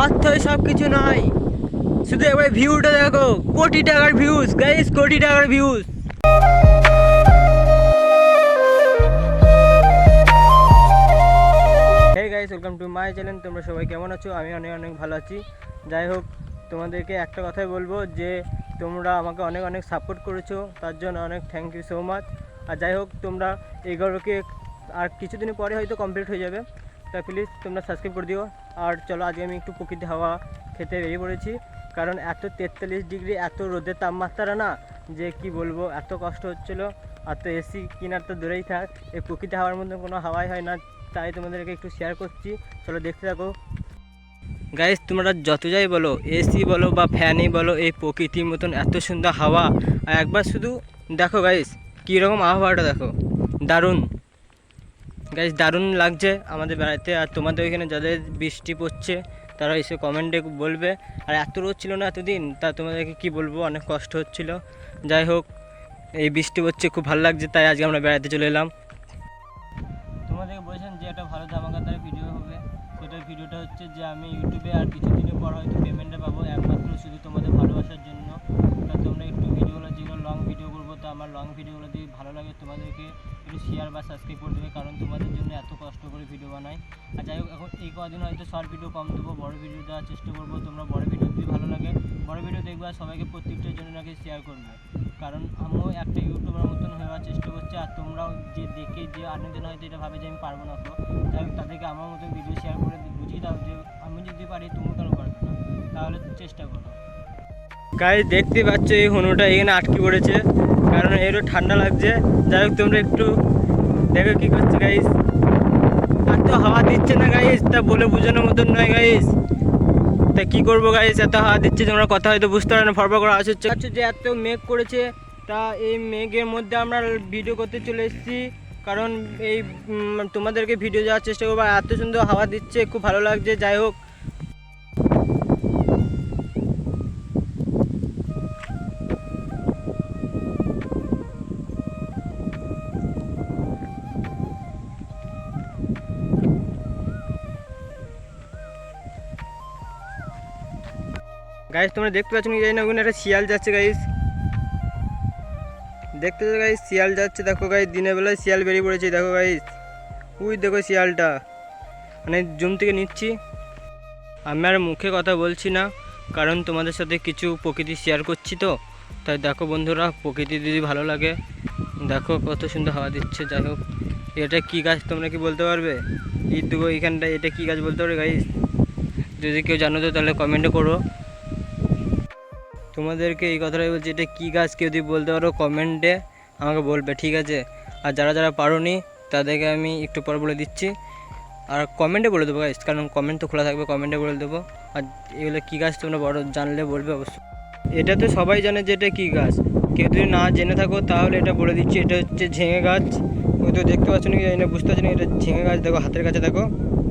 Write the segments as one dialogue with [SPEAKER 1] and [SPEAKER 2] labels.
[SPEAKER 1] অর্থ সব কিছু নয়। শুধু একবার ভিউটা দেখো, কোটি টাকার ভিউজ গাইস কোটি টাকার views hey guys welcome to my channel তোমরা সবাই কেমন আছো? আমি অনেক অনেক ভালো আছি। যাই হোক, তোমাদেরকে একটা কথাই বলব যে, তোমরা আমাকে অনেক অনেক সাপোর্ট করেছ, তার জন্য অনেক থ্যাংক ইউ সো মাচ আর যাই হোক, তোমরা এই এগারোকে আর কিছুদিন পরে হয়তো কমপ্লিট হয়ে যাবে। তাই প্লিজ তোমরা সাবস্ক্রাইব করে দিও। আর চলো, আজকে আমি একটু প্রকৃতি হাওয়া খেতে বেরিয়ে পড়েছি। কারণ এত তেতাল্লিশ ডিগ্রি, এত রোদের তাপমাত্রা না, যে কি বলব, এত কষ্ট হচ্ছিল। আর তো এসি কেনার তো দূরেই থাক, এই প্রকৃতি হাওয়ার মধ্যে কোনো হাওয়াই হয় না, তাই তোমাদেরকে একটু শেয়ার করছি। চলো, দেখতে থাকো। গাইস তোমরা যত যাই বলো, এসি বলো বা ফ্যানই বলো, এই প্রকৃতির মতন এত সুন্দর হাওয়া। আর একবার শুধু দেখো গাইস কীরকম আবহাওয়াটা দেখো। দারুণ। গাইস দারুণ লাগছে আমাদের বেড়াতে আর তোমাদের ওইখানে যাদের বৃষ্টি পড়ছে, তারা এসে কমেন্টে বলবে। আর এত রোদ ছিল না এতদিন, তা তোমাদেরকে কি বলব? অনেক কষ্ট হচ্ছিল। যাই হোক, এই বৃষ্টি পড়ছে, খুব ভালো লাগছে, তাই আজকে আমরা বেড়াতে চলে এলাম। তোমাদেরকে বলেছেন যে একটা ভালো জামাকাতার ভিডিও হবে। সেটার ভিডিওটা হচ্ছে যে আমি ইউটিউবে আর কিছুদিনের পর হয়তো পেমেন্টটা পাবো। একমাত্র শুধু তোমাদের ভালোবাসার জন্য। তা তোমরা একটু ভিডিওগুলো যেগুলো লং লং ভিডিওগুলো যদি ভালো লাগে, তোমাদেরকে একটু শেয়ার বা সাবস্ক্রাইব করে দেবে, কারণ তোমাদের জন্য এত কষ্ট করে ভিডিও বানাই। আর যাই হোক, এখন এই কদিন হয়তো শর্ট ভিডিও কম দেবো, বড় ভিডিও দেওয়ার চেষ্টা করব, তোমরা বড় ভিডিও যদি ভালো লাগে, বড় ভিডিও দেখবে আর সবাইকে প্রত্যেকটার জন্য নাকি শেয়ার করবে। কারণ আমিও একটা ইউটিউবার মতন হওয়ার চেষ্টা করছি, আর তোমরাও যে দেখে যে অনেকজন হয়তো এটা ভাবে যে আমি পারব না, তো যাই হোক, তাদেরকে আমার মতন ভিডিও শেয়ার করে বুঝিয়ে দাও যে আমি যদি পারি তুমি কেন পারবে না? তাহলে চেষ্টা করো। গাড়ি দেখতে পাচ্ছ এই হনুটা এখানে আটকে পড়েছে। কারণ এরও ঠান্ডা লাগছে। যাই হোক, তোমরা একটু দেখো কি করছে গাইস আর তো হাওয়া দিচ্ছে না গাইস তা বলে বোঝানোর মতন নয় গাইস তা কি করব গাইস এত হাওয়া দিচ্ছে, তোমরা কথা হয়তো বুঝতে পারো না। ফরফর করে আসছে আচ্ছা যে এত মেঘ করেছে, তা এই মেঘের মধ্যে আমরা ভিডিও করতে চলে এসেছি। কারণ এই তোমাদেরকে ভিডিও যাওয়ার চেষ্টা করব। এত সুন্দর হাওয়া দিচ্ছে, খুব ভালো লাগছে। যাই হোক গাইস তোমরা দেখতে পাচ্ছ জানি না, ওখানে একটা শিয়াল যাচ্ছে গাইস দেখতে তো গাইস শিয়াল যাচ্ছে, দেখো গাইস দিনের বেলায় শিয়াল বেরিয়ে পড়েছে, দেখো গাইস উই, দেখো শিয়ালটা। মানে জুম থেকে নিচ্ছি। আমি আর মুখে কথা বলছি না, কারণ তোমাদের সাথে কিছু প্রকৃতি শেয়ার করছি তো। তাই দেখো বন্ধুরা, প্রকৃতি যদি ভালো লাগে, দেখো কত সুন্দর হাওয়া দিচ্ছে, যাই হোক। এটা কী গাছ তোমরা কি বলতে পারবে? ঈদ দেবো এখানটা এটা কী গাছ বলতে পারবে গাইস যদি কেউ জানো তো তাহলে কমেন্টে করো। তোমাদেরকে এই কথাটাই বলছি, এটা কী গাছ কেউ যদি বলতে পারো কমেন্টে আমাকে বলবে, ঠিক আছে? আর যারা যারা পারোনি, তাদেরকে আমি একটু পর বলে দিচ্ছি। আর কমেন্টে বলে দেবো গাইস কারণ কমেন্ট তো খোলা থাকবে, কমেন্টে বলে দেবো। আর এগুলো কী গাছ তোমরা বড় জানলে বলবে অবশ্যই এটা তো সবাই জানে যে এটা কী গাছ। কেউ যদি না জেনে থাকো, তাহলে এটা বলে দিচ্ছি, এটা হচ্ছে ঝিঙে গাছ। ওই তো দেখতে পাচ্ছ না, বুঝতে পারছি না এটা ঝিঙে গাছ, দেখো হাতের কাছে, দেখো।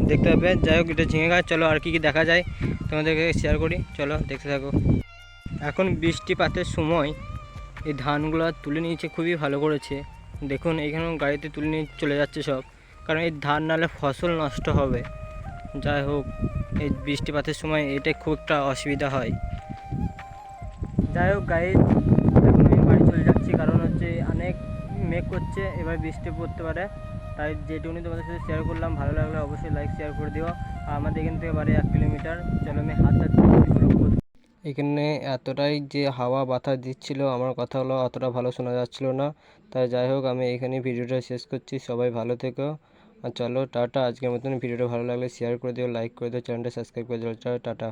[SPEAKER 1] দেখতে পাবে, যাই হোক, এটা ঝিঙে গাছ, চলো আর কী কী দেখা যায়, তোমাদেরকে শেয়ার করি। চলো, দেখতে থাকো। এখন বৃষ্টিপাতের সময় এই ধানগুলো তুলে নিয়েছে, খুবই ভালো করেছে। দেখুন এখানেও গাড়িতে তুলে নিয়ে চলে যাচ্ছে সব। কারণ এই ধান নালে ফসল নষ্ট হবে। যাই হোক, এই বৃষ্টিপাতের সময় এটা খুব একটা অসুবিধা হয়। যাই হোক গাড়ি এখন আমি বাড়ি চলে যাচ্ছি। কারণ হচ্ছে অনেক মেঘ করছে, এবার বৃষ্টি পড়তে পারে। তাই যেটুকুনি তোমাদের সাথে শেয়ার করলাম, ভালো লাগলে অবশ্যই লাইক শেয়ার করে দিও। আর আমাদের এখান থেকে বাড়ি এক কিলোমিটার। চলো, আমি হাত এখানে এতটাই যে হাওয়া বাতাস দিচ্ছিল, আমার কথা হলো অতটা ভালো শোনা যাচ্ছিল না। তাই যাই হোক, আমি এখানে ভিডিওটা শেষ করছি। সবাই ভালো থেকো। আর চলো, টাটা। আজকের মতন ভিডিওটা ভালো লাগলে শেয়ার করে দিও লাইক করে দিও চ্যানেলটা সাবস্ক্রাইব করে দিও। টাটা।